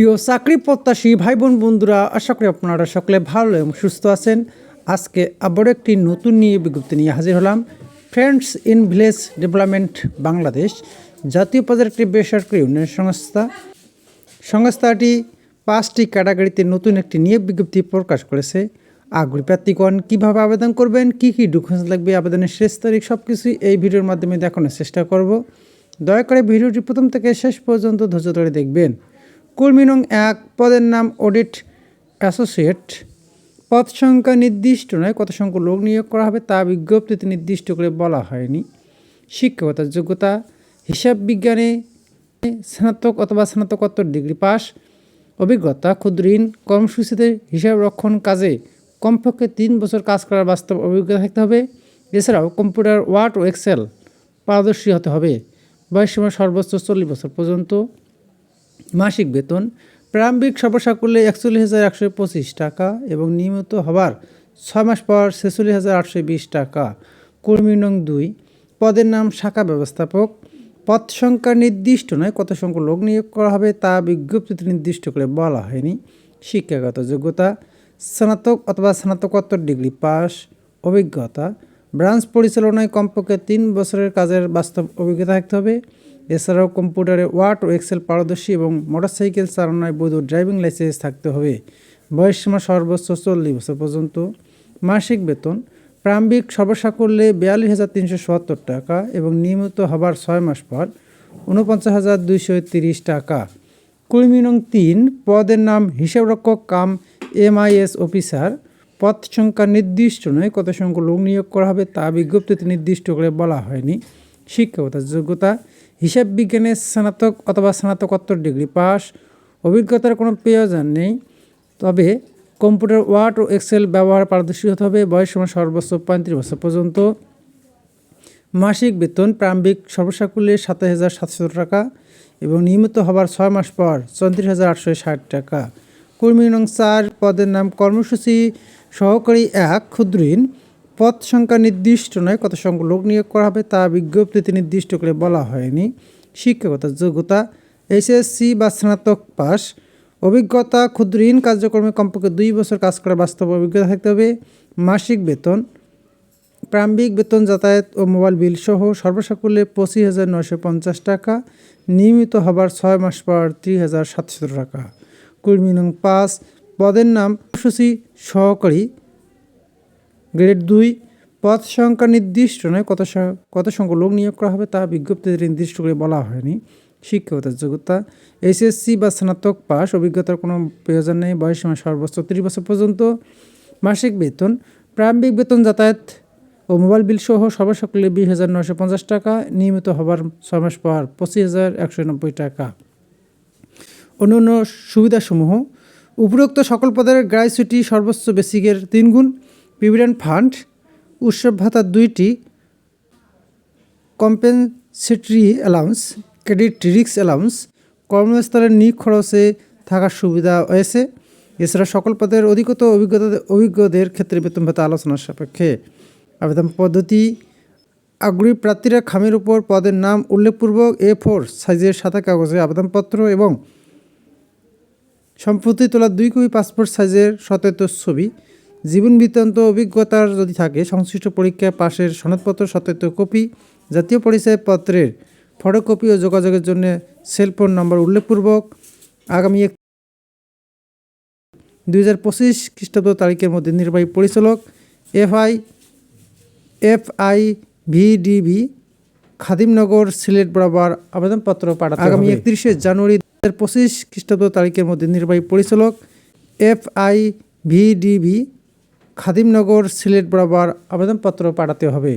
প্রিয় চাকরি প্রত্যাশী ভাই বোন বন্ধুরা, আশা করি আপনারা সকলে ভালো এবং সুস্থ আছেন। আজকে আবার একটি নতুন নিয়ে বিজ্ঞপ্তি নিয়ে হাজির হলাম friends in village development Bangladesh জাতীয় পর্যায়ের একটি বেসরকারি উন্নয়ন সংস্থা। সংস্থাটি পাঁচটি ক্যাটাগরিতে নতুন একটি নিয়োগ বিজ্ঞপ্তি প্রকাশ করেছে। আগ্রহী প্রার্থীগণ কীভাবে আবেদন করবেন, কী কী ডকুমেন্টস লাগবে, আবেদনের শেষ তারিখ সব কিছুই এই ভিডিওর মাধ্যমে দেখানোর চেষ্টা করব। দয়া করে ভিডিওটি প্রথম থেকে শেষ পর্যন্ত ধৈর্য ধরে দেখবেন। কর্মী নং এক পদের নাম অডিট অ্যাসোসিয়েট। পদ সংখ্যা নির্দিষ্ট নয়, কত সংখ্যক লোক নিয়োগ করা হবে তা বিজ্ঞপ্তিতে নির্দিষ্ট করে বলা হয়নি। শিক্ষকতার যোগ্যতা, হিসাব বিজ্ঞানে স্নাতক অথবা স্নাতকোত্তর ডিগ্রি পাস, অভিজ্ঞতা, ক্ষুদ্র ঋণ, কর্মসূচিতে হিসাব রক্ষণ কাজে কমপক্ষে তিন বছর কাজ করার বাস্তব অভিজ্ঞতা থাকতে হবে। এছাড়াও কম্পিউটার, ওয়ার্ড ও এক্সেল পারদর্শী হতে হবে। বয়সীমা সর্বোচ্চ চল্লিশ বছর পর্যন্ত। মাসিক বেতন, প্রারম্ভিক সর্বসাকুল্যে একচল্লিশ হাজার একশো পঁচিশ টাকা এবং নিয়মিত হবার ছয় মাস পর ছেচল্লিশ হাজার আটশো বিশ টাকা। কর্মী নং দুই, পদের নাম শাখা ব্যবস্থাপক। পদ সংখ্যা নির্দিষ্ট নয়, কত সংখ্যক লোক নিয়োগ করা হবে তা বিজ্ঞপ্তিতে নির্দিষ্ট করে বলা হয়নি। শিক্ষাগত যোগ্যতা, স্নাতক অথবা স্নাতকোত্তর ডিগ্রি পাস। অভিজ্ঞতা, ব্রাঞ্চ পরিচালনায় কমপক্ষে তিন বছরের কাজের বাস্তব অভিজ্ঞতা থাকতে হবে। এছাড়াও কম্পিউটারে ওয়ার্ড ও এক্সেল পারদর্শী এবং মোটরসাইকেল চালানোয় বৈধ ড্রাইভিং লাইসেন্স থাকতে হবে। বয়সসীমা সর্বোচ্চ চল্লিশ বছর পর্যন্ত। মাসিক বেতন, প্রারম্ভিক সর্বসাকুল্যে বিয়াল্লিশ হাজার তিনশো সত্তর টাকা এবং নিয়মিত হবার ছয় মাস পর উনপঞ্চাশ হাজার দুইশো তিরিশ টাকা। নং তিন, পদের নাম হিসাবরক্ষক কাম এমআইএস অফিসার। পদ সংখ্যা নির্দিষ্ট নয়, কত সংখ্যক লোক নিয়োগ করা হবে তা বিজ্ঞপ্তিতে নির্দিষ্ট করে বলা হয়নি। শিক্ষকতার যোগ্যতা হিসাব বিজ্ঞানে স্নাতক অথবা স্নাতকোত্তর ডিগ্রি পাস। অভিজ্ঞতার কোনো প্রয়োজন নেই। তবে কম্পিউটার ওয়ার্ড ও এক্সেল ব্যবহার পারদর্শী হতে হবে। বয়স সময় সর্বোচ্চ পঁয়ত্রিশ বছর পর্যন্ত। মাসিক বেতন প্রারম্ভিক সর্বসাকুল্যে সাতাশ হাজার সাতশো টাকা এবং নিয়মিত হবার ছয় মাস পর চৌত্রিশ হাজার আটশো ষাট টাকা। কর্মী নং চার পদের নাম কর্মসূচি সহকারী এক ক্ষুদ্র ঋণ। পদ সংখ্যা নির্দিষ্ট নয় কত সংখ্যক লোক নিয়োগ করা হবে তা বিজ্ঞপ্তিতে নির্দিষ্ট করে বলা হয়নি। শিক্ষকতার যোগ্যতা এইচএসসি বা স্নাতক পাস, অভিজ্ঞতা, ক্ষুদ্র কার্যক্রমে কমপক্ষে দুই বছর কাজ করার বাস্তব অভিজ্ঞতা থাকতে হবে। মাসিক বেতন, প্রারম্ভিক বেতন যাতায়াত ও মোবাইল বিল সহ সর্বসাকুল্যে পঁচিশ হাজার নয়শো পঞ্চাশ টাকা, নিয়মিত হবার ছয় মাস পর ত্রিশ হাজার সাতশো টাকা। কর্মী নং পাঁচ পদের নাম সহকারী গ্রেড দুই পদ সংখ্যা নির্দিষ্ট নয়, কত কত সংখ্যক লোক নিয়োগ করা হবে তা বিজ্ঞপ্তিতে নির্দিষ্ট করে বলা হয়নি। শিক্ষকতার যোগ্যতা, এসএসসি বা স্নাতক পাস অভিজ্ঞতার কোনো প্রয়োজন নেই, বয়স বয়সীমা সর্বোচ্চ ত্রিশ বছর পর্যন্ত, মাসিক বেতন, প্রারম্ভিক বেতন যাতায়াত ও মোবাইল বিল সহ সর্বসকলে বিশ হাজার নশো পঞ্চাশ টাকা, নিয়মিত হবার ছয় মাস পর পঁচিশ হাজার একশো নব্বই টাকা। অন্য অন্য সুবিধাসমূহ, উপরোক্ত সকল পদের গ্রাইসুটি সর্বোচ্চ বেসিকের তিন গুণ প্রভিডেন্ট ফান্ড উৎসব ভাতা দুইটি কম্পেনসেটরি অ্যালাউন্স ক্রেডিট রিক্স অ্যালাউন্স কর্মস্থলের নিয়োগ খরচে থাকার সুবিধা হয়েছে। এছাড়া সকল পদের অধিকত অভিজ্ঞতা, অভিজ্ঞদের ক্ষেত্রে বেতন ভাতা আলোচনার সাপেক্ষে আবেদন পদ্ধতি। আগ্রহী প্রার্থীরা খামের উপর পদের নাম উল্লেখপূর্বক এ ফোর সাইজের সাদা কাগজে আবেদনপত্র এবং সম্প্রতি তোলা দুই কপি পাসপোর্ট সাইজের সত্যায়িত ছবি জীবন বৃত্তান্ত অভিজ্ঞতার যদি থাকে সংশ্লিষ্ট পরীক্ষা পাশের সনদপত্র সত্যায়িত কপি জাতীয় পরিচয়পত্রের ফটোকপি ও যোগাযোগের জন্য সেলফোন নম্বর উল্লেখপূর্বক আগামী এক দুই হাজার পঁচিশ খ্রিস্টাব্দ তারিখের মধ্যে নির্বাহী পরিচালক FI FI VDB Khadimnagar Sylhet বরাবর আবেদনপত্র পাঠাতে আগামী একত্রিশে জানুয়ারি দু হাজার পঁচিশ খ্রিস্টাব্দ তারিখের মধ্যে নির্বাহী পরিচালক এফআই ভিডিবি খাদিমনগর সিলেট বরাবর আবেদনপত্র পাঠাতে হবে।